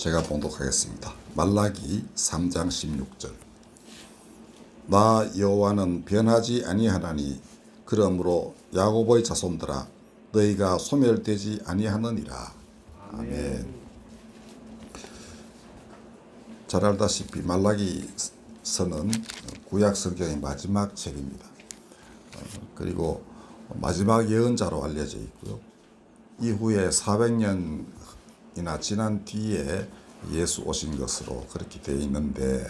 제가 봉독하겠습니다. 말라기 3장 16절 나 여호와는 변하지 아니하나니 그러므로 야곱의 자손들아 너희가 소멸되지 아니하느니라. 아멘. 잘 알다시피 말라기 서는 구약 성경의 마지막 책입니다. 어, 그리고 마지막 예언자로 알려져 있고요. 이후에 400년 이나 지난 뒤에 예수 오신 것으로 그렇게 되어 있는데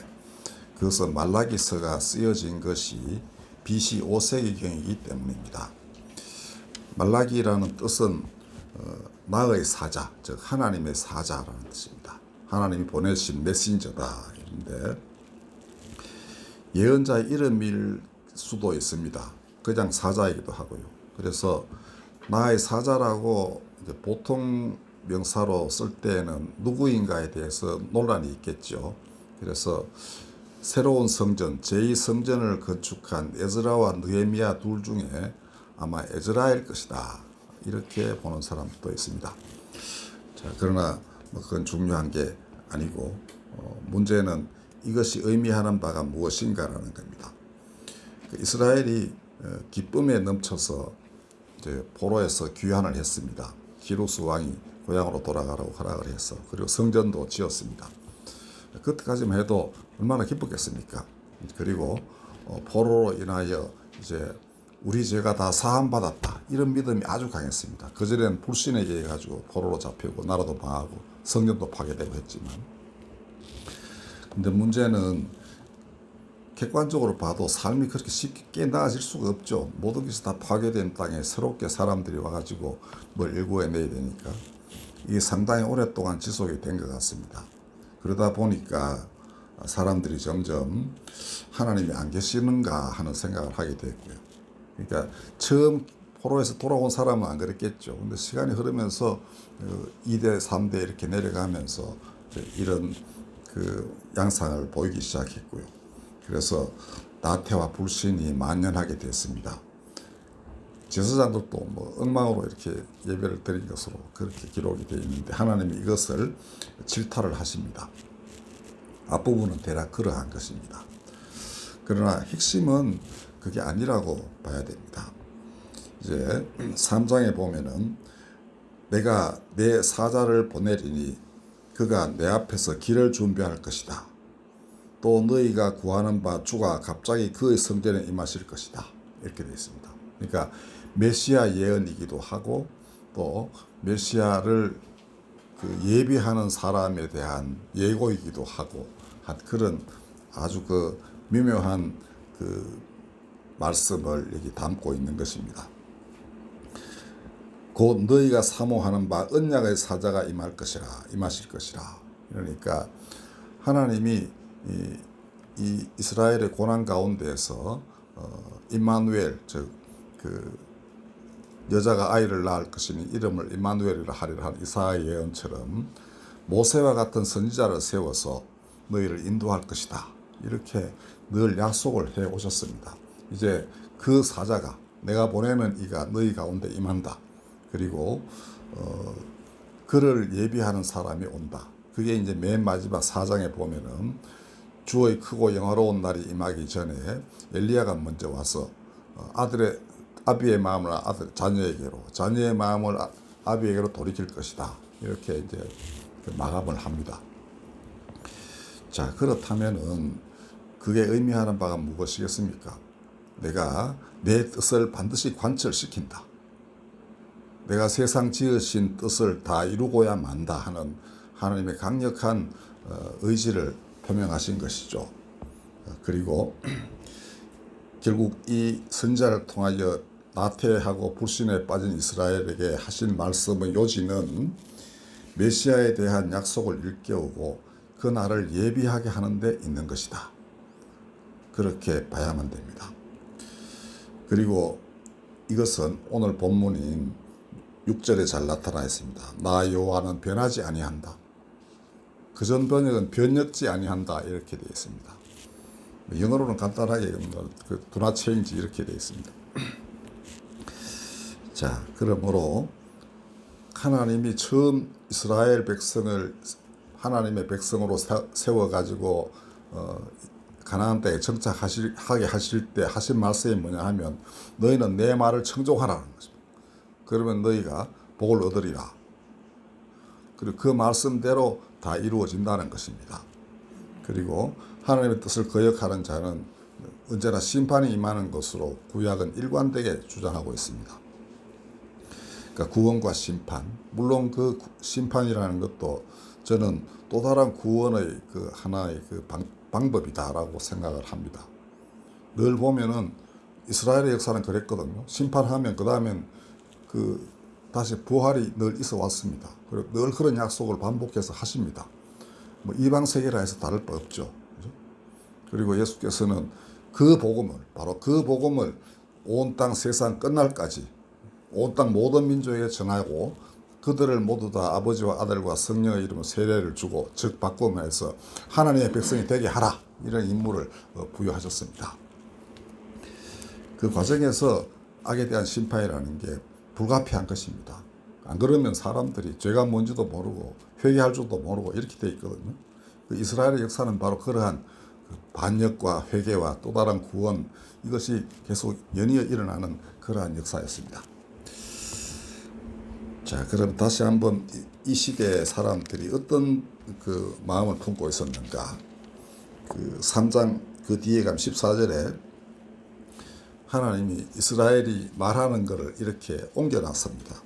그것은 말라기서가 쓰여진 것이 BC 5세기경이기 때문입니다. 말라기라는 뜻은 어, 나의 사자, 즉 하나님의 사자라는 뜻입니다. 하나님이 보내신 메신저다. 인데 예언자의 이름일 수도 있습니다. 그냥 사자이기도 하고요. 그래서 나의 사자라고 보통 명사로 쓸 때에는 누구인가에 대해서 논란이 있겠죠. 그래서 새로운 성전, 제2성전을 건축한 에즈라와 느헤미야 둘 중에 아마 에즈라일 것이다. 이렇게 보는 사람도 있습니다. 자, 그러나 뭐 그건 중요한 게 아니고 어, 문제는 이것이 의미하는 바가 무엇인가라는 겁니다. 그 이스라엘이 어, 기쁨에 넘쳐서 이제 포로에서 귀환을 했습니다. 기루스 왕이 고향으로 돌아가라고 허락을 해서 그리고 성전도 지었습니다. 그때까지만 해도 얼마나 기뻤겠습니까? 그리고 어, 포로로 인하여 이제 우리 죄가 다 사함 받았다 이런 믿음이 아주 강했습니다. 그 전에는 불신에 의해 가지고 포로로 잡히고 나라도 망하고 성전도 파괴되고 했지만, 근데 문제는 객관적으로 봐도 삶이 그렇게 쉽게 나아질 수가 없죠. 모든 것이 다 파괴된 땅에 새롭게 사람들이 와가지고 뭘 일구어내야 되니까 이게 상당히 오랫동안 지속이 된 것 같습니다. 그러다 보니까 사람들이 점점 하나님이 안 계시는가 하는 생각을 하게 됐고요. 그러니까 처음 포로에서 돌아온 사람은 안 그랬겠죠. 근데 시간이 흐르면서 2대, 3대 이렇게 내려가면서 이런 그 양상을 보이기 시작했고요. 그래서 나태와 불신이 만연하게 됐습니다. 제사장들도 뭐 엉망으로 이렇게 예배를 드린 것으로 그렇게 기록이 되어 있는데 하나님이 이것을 질타를 하십니다. 앞부분은 대략 그러한 것입니다. 그러나 핵심은 그게 아니라고 봐야 됩니다. 이제 3장에 보면은 내가 내 사자를 보내리니 그가 내 앞에서 길을 준비할 것이다. 또 너희가 구하는 바 주가 갑자기 그의 성전에 임하실 것이다. 이렇게 되어 있습니다. 그러니까 메시아 예언이기도 하고 또 메시아를 그 예비하는 사람에 대한 예고이기도 하고 한 그런 아주 그 미묘한 그 말씀을 여기 담고 있는 것입니다. 곧 너희가 사모하는 바 언약의 사자가 임할 것이라 임하실 것이라 그러니까 하나님이 이, 이 이스라엘의 고난 가운데에서 어, 임마누엘 즉그 여자가 아이를 낳을 것이니 이름을 임마누엘이라 하리라 한 이사의 예언처럼 모세와 같은 선지자를 세워서 너희를 인도할 것이다. 이렇게 늘 약속을 해 오셨습니다. 이제 그 사자가 내가 보내는 이가 너희 가운데 임한다. 그리고 어, 그를 예비하는 사람이 온다. 그게 이제 맨 마지막 사장에 보면은 주의 크고 영화로운 날이 임하기 전에 엘리야가 먼저 와서 어, 아들의 아비의 마음을 아들 자녀에게로 자녀의 마음을 아, 아비에게로 돌이킬 것이다. 이렇게 이제 그 마감을 합니다. 자 그렇다면은 그게 의미하는 바가 무엇이겠습니까? 내가 내 뜻을 반드시 관철시킨다. 내가 세상 지으신 뜻을 다 이루고야 만다 하는 하나님의 강력한 어, 의지를 표명하신 것이죠. 그리고 결국 이 선자를 통하여 나태하고 불신에 빠진 이스라엘에게 하신 말씀의 요지는 메시아에 대한 약속을 일깨우고 그 날을 예비하게 하는 데 있는 것이다. 그렇게 봐야만 됩니다. 그리고 이것은 오늘 본문인 6절에 잘 나타나 있습니다. 나 여호와는 변하지 아니한다. 그전 번역은 변혁지 아니한다 이렇게 되어 있습니다. 영어로는 간단하게 그 두나 체인지 이렇게 되어 있습니다. 자, 그러므로 하나님이 처음 이스라엘 백성을 하나님의 백성으로 세워 가지고 어, 가나안 땅에 정착하실 하게 하실 때 하신 말씀이 뭐냐 하면 너희는 내 말을 청종하라는 것입니다. 그러면 너희가 복을 얻으리라. 그리고 그 말씀대로 다 이루어진다는 것입니다. 그리고 하나님의 뜻을 거역하는 자는 언제나 심판이 임하는 것으로 구약은 일관되게 주장하고 있습니다. 그러니까 구원과 심판. 물론 그 구- 심판이라는 것도 저는 또 다른 구원의 그 하나의 그 방, 방법이다라고 생각을 합니다. 늘 보면은 이스라엘의 역사는 그랬거든요. 심판하면 그 다음엔 그 다시 부활이 늘 있어 왔습니다. 그리고 늘 그런 약속을 반복해서 하십니다. 뭐 이방 세계라 해서 다를 바 없죠. 그죠? 그리고 예수께서는 그 복음을 바로 그 복음을 온 땅 세상 끝날까지 온땅 모든 민족에게 전하고 그들을 모두 다 아버지와 아들과 성령의 이름으로 세례를 주고 즉 바꾸면서 하나님의 백성이 되게 하라 이런 임무를 어, 부여하셨습니다. 그 과정에서 악에 대한 심판이라는 게 불가피한 것입니다. 안 그러면 사람들이 죄가 뭔지도 모르고 회개할 줄도 모르고 이렇게 돼 있거든요. 그 이스라엘의 역사는 바로 그러한 그 반역과 회개와 또 다른 구원 이것이 계속 연이어 일어나는 그러한 역사였습니다. 자, 그럼 다시 한번 이- 이 시대의 사람들이 어떤 그 마음을 품고 있었는가? 그 3장 그 뒤에 가면 14절에 하나님이 이스라엘이 말하는 것을 이렇게 옮겨놨습니다.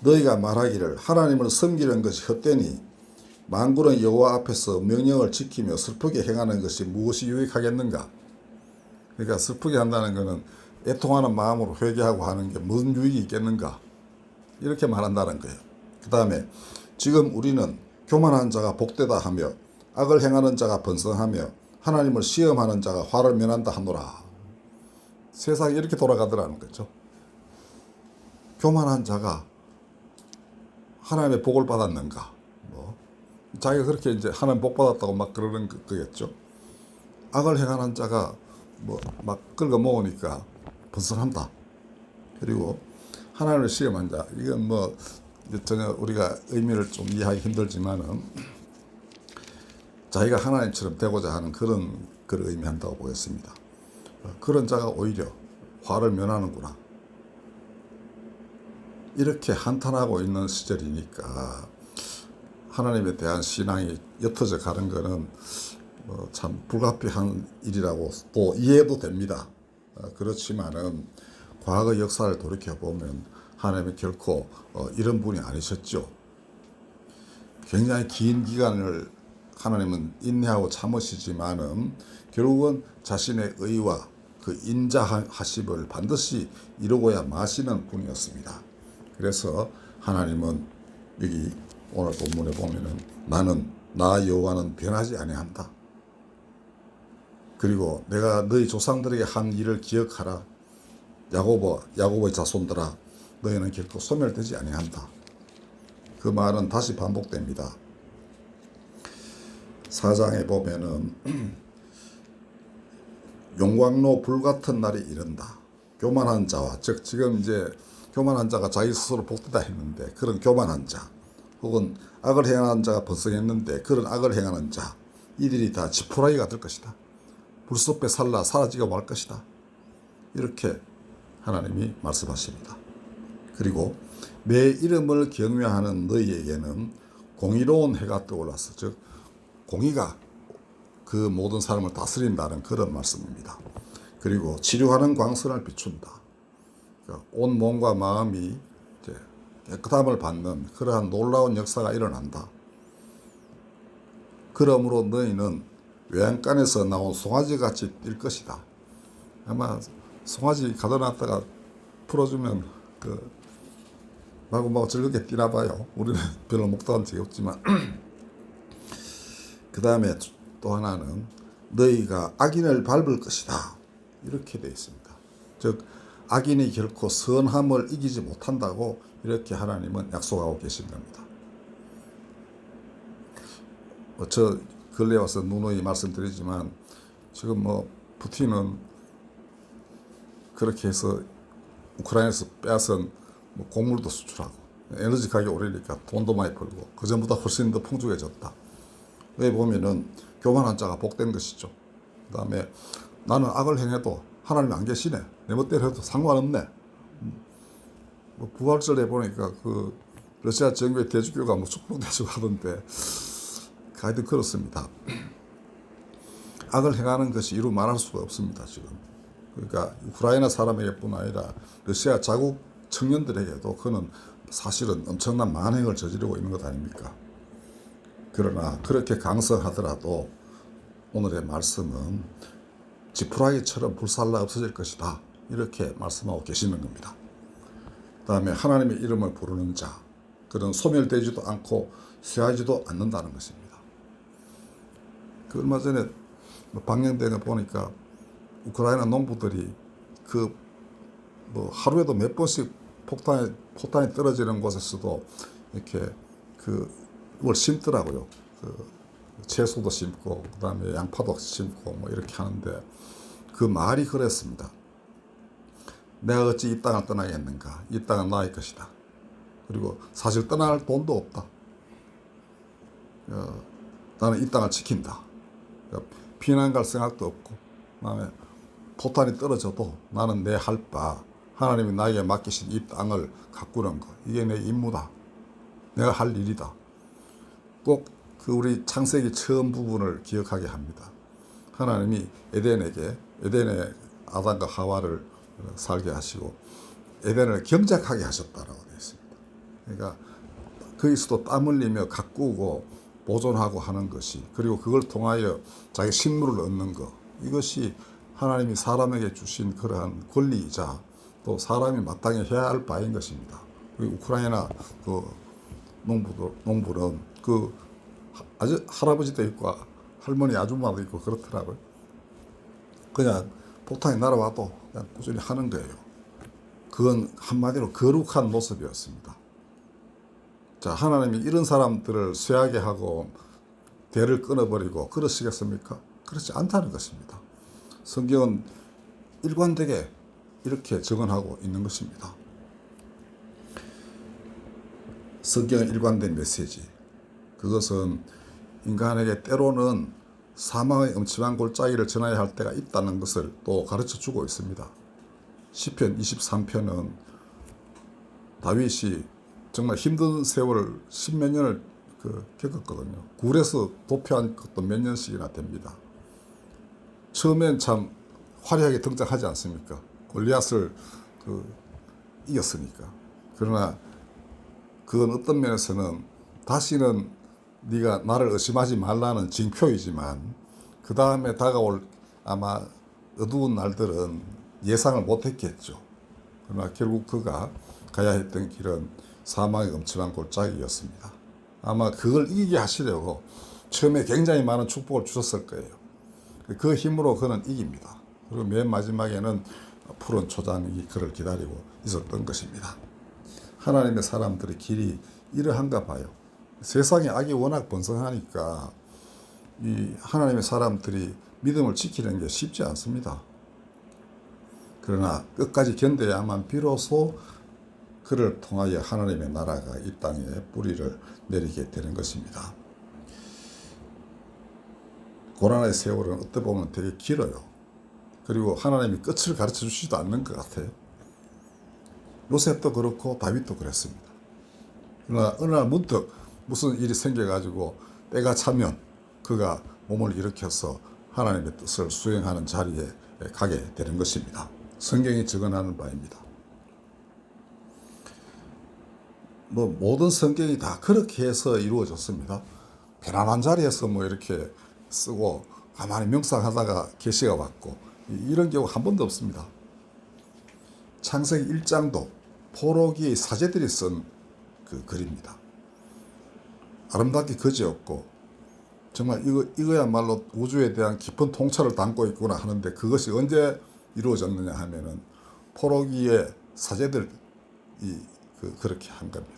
너희가 말하기를 하나님을 섬기는 것이 헛되니 만군의 여호와 앞에서 명령을 지키며 슬프게 행하는 것이 무엇이 유익하겠는가? 그러니까 슬프게 한다는 것은 애통하는 마음으로 회개하고 하는 게 무슨 유익이 있겠는가? 이렇게 말한다는 거예요. 그 다음에 지금 우리는 교만한 자가 복되다 하며 악을 행하는 자가 번성하며 하나님을 시험하는 자가 화를 면한다 하노라. 세상이 이렇게 돌아가더라는 거죠. 교만한 자가 하나님의 복을 받았는가? 뭐 자기가 그렇게 이제 하나님 복 받았다고 막 그러는 거- 거겠죠. 악을 행하는 자가 뭐막 긁어 모으니까 번성한다. 그리고 하나님을 시험한 자 이건 뭐 전혀 우리가 의미를 좀 이해하기 힘들지만은 자기가 하나님처럼 되고자 하는 그런 그를 의미한다고 보겠습니다. 어, 그런 자가 오히려 화를 면하는구나. 이렇게 한탄하고 있는 시절이니까 하나님에 대한 신앙이 옅어져 가는 것은 뭐참 불가피한 일이라고 또 이해도 됩니다. 어, 그렇지만은 과거 역사를 돌이켜 보면 하나님이 결코 어, 이런 분이 아니셨죠. 굉장히 긴 기간을 하나님은 인내하고 참으시지만은 결국은 자신의 의와 그 인자하심을 반드시 이루고야 마시는 분이었습니다. 그래서 하나님은 여기 오늘 본문에 보면은 나는 나 여호와는 변하지 아니한다. 그리고 내가 너희 조상들에게 한 일을 기억하라. 야고보 야고보의 자손들아 너희는 결코 소멸되지 아니한다. 그 말은 다시 반복됩니다. 사장에 보면은 용광로 불같은 날이 이른다. 교만한 자와 즉 지금 이제 교만한 자가 자기 스스로 복되다 했는데 그런 교만한 자 혹은 악을 행하는 자가 번성했는데 그런 악을 행하는 자 이들이 다 지푸라기가 될 것이다. 불속배 살라 사라지고 말 것이다. 이렇게 하나님이 말씀하십니다. 그리고 내 이름을 경외하는 너희에게는 공의로운 해가 떠올랐어. 즉 공의가 그 모든 사람을 다스린다는 그런 말씀입니다. 그리고 치료하는 광선을 비춘다. 그러니까 온 몸과 마음이 깨끗함을 받는 그러한 놀라운 역사가 일어난다. 그러므로 너희는 외양간에서 나온 송아지 같이 뛸 것이다. 아마 송아지 가둬놨다가 풀어주면 그 마구마구 즐겁게 뛰나 봐요. 우리는 별로 목도한 적이 없지만 그 다음에 또 하나는 너희가 악인을 밟을 것이다. 이렇게 되어 있습니다. 즉 악인이 결코 선함을 이기지 못한다고 이렇게 하나님은 약속하고 계신 겁니다. 어, 저 근래 와서 누누이 말씀드리지만 지금 뭐 푸틴은 그렇게 해서 우크라이나에서 빼앗은 뭐 곡물도 수출하고 에너지 가격이 오르니까 돈도 많이 벌고 그 전보다 훨씬 더 풍족해졌다. 여기 보면은 교만한 자가 복된 것이죠. 그 다음에 나는 악을 행해도 하나님 안 계시네. 내 멋대로 해도 상관없네. 음. 뭐 부활절에 보니까 그 러시아 정부의 대주교가 뭐 축복대주고 하던데 하여튼 그렇습니다. 악을 행하는 것이 이루 말할 수가 없습니다, 지금. 그러니까 우크라이나 사람에게뿐 아니라 러시아 자국 청년들에게도 그는 사실은 엄청난 만행을 저지르고 있는 것 아닙니까? 그러나 그렇게 강성하더라도 오늘의 말씀은 지푸라기처럼 불살라 없어질 것이다. 이렇게 말씀하고 계시는 겁니다. 다음에 하나님의 이름을 부르는 자, 그는 소멸되지도 않고 쇠하지도 않는다는 것입니다. 그 얼마 전에 뭐 방영된 거 보니까 우크라이나 농부들이 그 뭐 하루에도 몇 번씩 폭탄이 폭탄이 떨어지는 곳에서도 이렇게 그걸 심더라고요. 그 채소도 심고 그다음에 양파도 심고 뭐 이렇게 하는데 그 말이 그랬습니다. 내가 어찌 이 땅을 떠나겠는가? 이 땅은 나의 것이다. 그리고 사실 떠날 돈도 없다. 어, 나는 이 땅을 지킨다. 그러니까 피난 갈 생각도 없고, 그다음에 포탄이 떨어져도 나는 내 할 바, 하나님이 나에게 맡기신 이 땅을 가꾸는 거, 이게 내 임무다. 내가 할 일이다. 꼭 그 우리 창세기 처음 부분을 기억하게 합니다. 하나님이 에덴에게 에덴의 아담과 하와를 살게 하시고 에덴을 경작하게 하셨다라고 되어 있습니다. 그러니까 거기서도 땀 흘리며 가꾸고 보존하고 하는 것이 그리고 그걸 통하여 자기 식물을 얻는 것 이것이 하나님이 사람에게 주신 그러한 권리이자 또 사람이 마땅히 해야 할 바인 것입니다. 우크라이나 그 농부도 농부는 그 아주 할아버지도 있고 할머니 아줌마도 있고 그렇더라고요. 그냥 폭탄이 날아와도 그냥 꾸준히 하는 거예요. 그건 한마디로 거룩한 모습이었습니다. 자, 하나님이 이런 사람들을 쇠하게 하고 대를 끊어버리고 그러시겠습니까? 그렇지 않다는 것입니다. 성경은 일관되게 이렇게 적언하고 있는 것입니다. 성경의 일관된 메시지. 그것은 인간에게 때로는 사망의 음침한 골짜기를 전해야 할 때가 있다는 것을 또 가르쳐 주고 있습니다. 시편 23편은 다윗이 정말 힘든 세월을 십몇 년을 그 겪었거든요. 굴에서 도피한 것도 몇 년씩이나 됩니다. 처음엔 참 화려하게 등장하지 않습니까? 골리앗을 그 이겼으니까. 그러나 그건 어떤 면에서는 다시는 네가 나를 의심하지 말라는 징표이지만 그 다음에 다가올 아마 어두운 날들은 예상을 못했겠죠. 그러나 결국 그가 가야 했던 길은 사망의 엄청난 골짜기였습니다. 아마 그걸 이기게 하시려고 처음에 굉장히 많은 축복을 주셨을 거예요. 그 힘으로 그는 이깁니다. 그리고 맨 마지막에는 푸른 초장이 그를 기다리고 있었던 것입니다. 하나님의 사람들의 길이 이러한가 봐요. 세상에 악이 워낙 번성하니까 이 하나님의 사람들이 믿음을 지키는 게 쉽지 않습니다. 그러나 끝까지 견뎌야만 비로소 그를 통하여 하나님의 나라가 이 땅에 뿌리를 내리게 되는 것입니다. 고난의 세월은 어떻게 보면 되게 길어요. 그리고 하나님이 끝을 가르쳐 주시지도 않는 것 같아요. 요셉도 그렇고 다윗도 그랬습니다. 그러나 어느 날 문득 무슨 일이 생겨가지고 때가 차면 그가 몸을 일으켜서 하나님의 뜻을 수행하는 자리에 가게 되는 것입니다. 성경이 증언하는 바입니다. 뭐 모든 성경이 다 그렇게 해서 이루어졌습니다. 편안한 자리에서 뭐 이렇게 쓰고 가만히 명상하다가 계시가 왔고 이런 경우 한 번도 없습니다. 창세기 1장도 포로기의 사제들이 쓴 그 글입니다. 아름답게 그지없고 정말 이거 이거야말로 우주에 대한 깊은 통찰을 담고 있구나 하는데 그것이 언제 이루어졌느냐 하면은 포로기의 사제들이 그 그렇게 한 겁니다.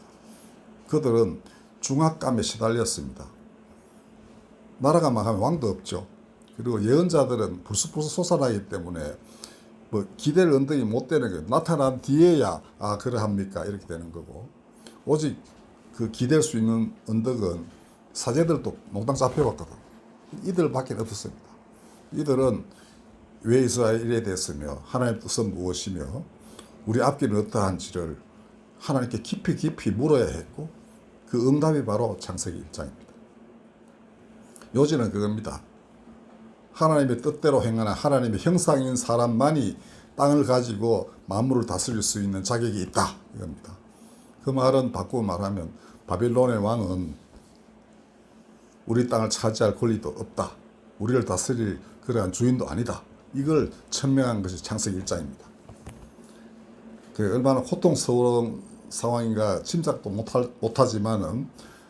그들은 중압감에 시달렸습니다. 나라가 망하면 왕도 없죠. 그리고 예언자들은 불쑥불쑥 솟아나기 때문에 뭐 기대를 언덕이 못 되는 거예요. 나타난 뒤에야 아 그러합니까 이렇게 되는 거고 오직 그 기댈 수 있는 언덕은 사제들도 몽땅 잡혀갔거든. 이들밖에 없었습니다. 이들은 왜 이스라엘에 됐으며 하나님의 뜻은 무엇이며 우리 앞길은 어떠한지를 하나님께 깊이 깊이 물어야 했고 그 응답이 바로 창세기 1장입니다. 요지는 그겁니다. 하나님의 뜻대로 행하는 하나님의 형상인 사람만이 땅을 가지고 만물을 다스릴 수 있는 자격이 있다 이겁니다. 그 말은 바꾸어 말하면 바빌론의 왕은 우리 땅을 차지할 권리도 없다. 우리를 다스릴 그러한 주인도 아니다. 이걸 천명한 것이 창세기 1장입니다. 그 얼마나 고통스러운 상황인가 짐작도 못하지만은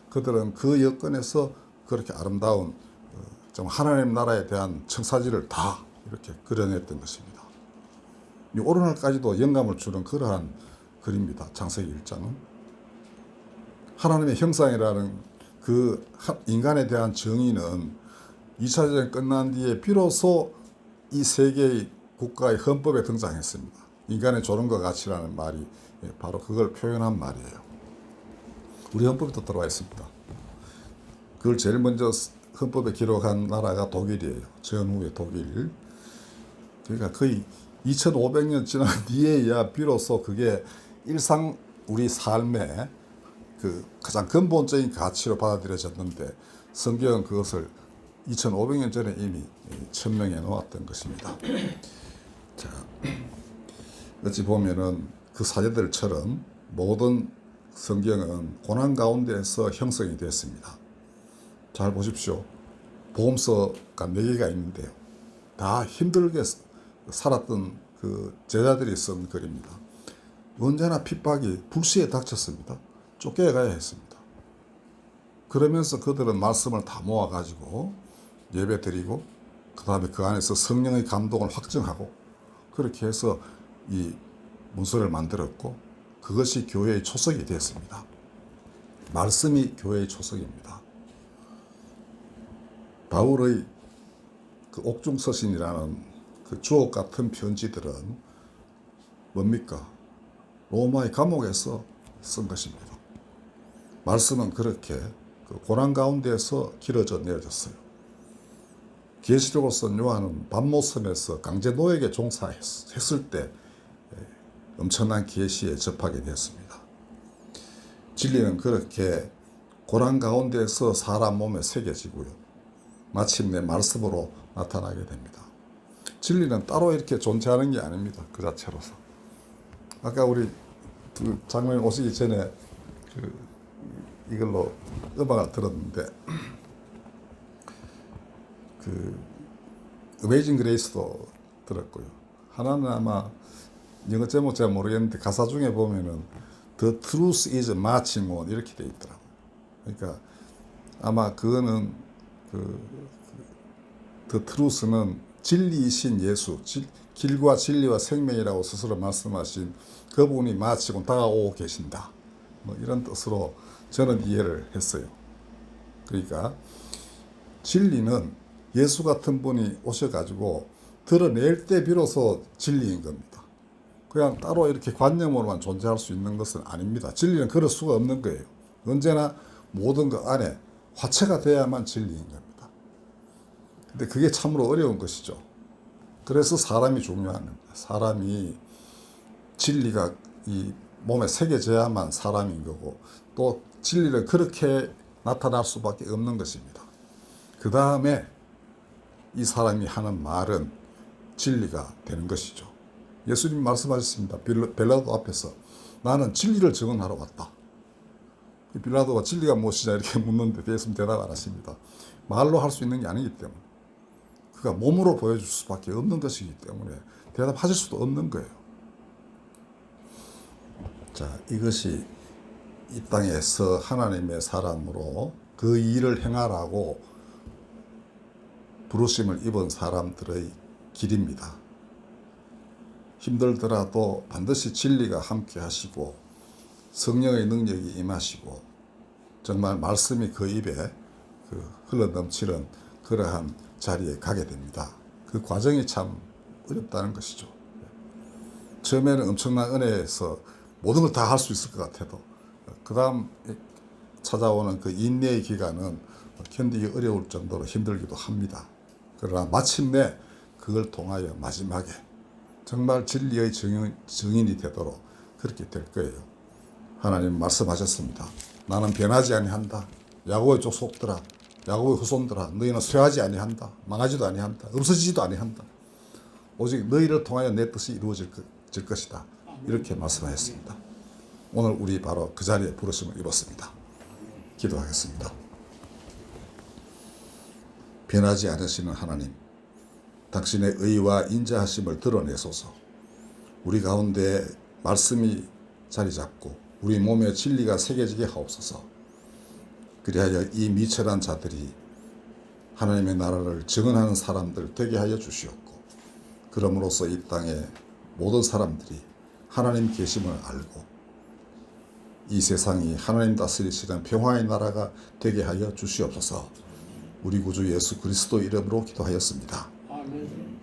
그들은 그 여건에서 그렇게 아름다운 어, 좀 하나님 나라에 대한 청사지를 다 이렇게 그려냈던 것입니다. 이 오늘날까지도 영감을 주는 그러한 글입니다. 창세기 1장은 하나님의 형상이라는 그 하- 인간에 대한 정의는 2차 대전 끝난 뒤에 비로소 이 세계의 국가의 헌법에 등장했습니다. 인간의 조롱과 가치라는 말이 예, 바로 그걸 표현한 말이에요. 우리 헌법에도 들어와 있습니다. 그걸 제일 먼저 헌법에 기록한 나라가 독일이에요. 전후의 독일. 그러니까 거의 2500년 지난 뒤에야 비로소 그게 일상 우리 삶의 그 가장 근본적인 가치로 받아들여졌는데 성경은 그것을 2500년 전에 이미 천명해 놓았던 것입니다. 자, 어찌 보면은 그 사제들처럼 모든 성경은 고난 가운데에서 형성이 됐습니다. 잘 보십시오. 보험서가 네 개가 있는데요. 다 힘들게 살았던 그 제자들이 쓴 글입니다. 언제나 핍박이 불시에 닥쳤습니다. 쫓겨가야 했습니다. 그러면서 그들은 말씀을 다 모아가지고 예배 드리고 그 다음에 그 안에서 성령의 감동을 확증하고 그렇게 해서 이 문서를 만들었고 그것이 교회의 초석이 되었습니다. 말씀이 교회의 초석입니다. 바울의 그 옥중 서신이라는 그 주옥 같은 편지들은 뭡니까? 로마의 감옥에서 쓴 것입니다. 말씀은 그렇게 그 고난 가운데에서 길어져 내려졌어요. 계시록을 쓴 요한은 밤모섬에서 강제 노예에게 종사했을 때 엄청난 계시에 접하게 되었습니다. 진리는 그렇게 고난 가운데에서 사람 몸에 새겨지고요. 마침내 말씀으로 나타나게 됩니다. 진리는 따로 이렇게 존재하는 게 아닙니다. 그 자체로서. 아까 우리 그 장로님 오시기 전에 그 이걸로 음악을 들었는데 그 어메이징 그레이스도 들었고요. 하나는 아마 영어 제목 잘 모르겠는데 가사 중에 보면은 The truth is marching on 이렇게 돼 있더라고요. 그러니까 아마 그거는 그, 그 The truth는 진리이신 예수, 질, 길과 진리와 생명이라고 스스로 말씀하신 그분이 마치고 다가오고 계신다. 뭐 이런 뜻으로 저는 이해를 했어요. 그러니까 진리는 예수 같은 분이 오셔가지고 드러낼 때 비로소 진리인 겁니다. 그냥 따로 이렇게 관념으로만 존재할 수 있는 것은 아닙니다. 진리는 그럴 수가 없는 거예요. 언제나 모든 것 안에 화체가 돼야만 진리인 겁니다. 근데 그게 참으로 어려운 것이죠. 그래서 사람이 중요한 겁니다. 사람이 진리가 이 몸에 새겨져야만 사람인 거고 또 진리는 그렇게 나타날 수밖에 없는 것입니다. 그 다음에 이 사람이 하는 말은 진리가 되는 것이죠. 예수님 말씀하셨습니다. 벨라도 앞에서 나는 진리를 증언하러 왔다. 빌라도가 진리가 무엇이냐 이렇게 묻는데 예수님 대답 안 하십니다. 말로 할 수 있는 게 아니기 때문에 그가 몸으로 보여줄 수밖에 없는 것이기 때문에 대답하실 수도 없는 거예요. 자, 이것이 이 땅에서 하나님의 사람으로 그 일을 행하라고 부르심을 입은 사람들의 길입니다. 힘들더라도 반드시 진리가 함께 하시고 성령의 능력이 임하시고 정말 말씀이 그 입에 그 흘러 넘치는 그러한 자리에 가게 됩니다. 그 과정이 참 어렵다는 것이죠. 처음에는 엄청난 은혜에서 모든 걸 다 할 수 있을 것 같아도 그 다음 찾아오는 그 인내의 기간은 견디기 어려울 정도로 힘들기도 합니다. 그러나 마침내 그걸 통하여 마지막에 정말 진리의 증인, 증인이 되도록 그렇게 될 거예요. 하나님 말씀하셨습니다. 나는 변하지 아니한다. 야곱의 족속들아, 야곱의 후손들아, 너희는 쇠하지 아니한다. 망하지도 아니한다. 없어지지도 아니한다. 오직 너희를 통하여 내 뜻이 이루어질 것이다. 이렇게 말씀하셨습니다. 오늘 우리 바로 그 자리에 부르심을 입었습니다. 기도하겠습니다. 변하지 않으시는 하나님, 당신의 의와 인자하심을 드러내소서. 우리 가운데 말씀이 자리 잡고 우리 몸에 진리가 새겨지게 하옵소서. 그리하여 이 미천한 자들이 하나님의 나라를 증언하는 사람들 되게 하여 주시옵고 그럼으로써 이 땅의 모든 사람들이 하나님 계심을 알고 이 세상이 하나님 다스리시는 평화의 나라가 되게 하여 주시옵소서. 우리 구주 예수 그리스도 이름으로 기도하였습니다. 아멘.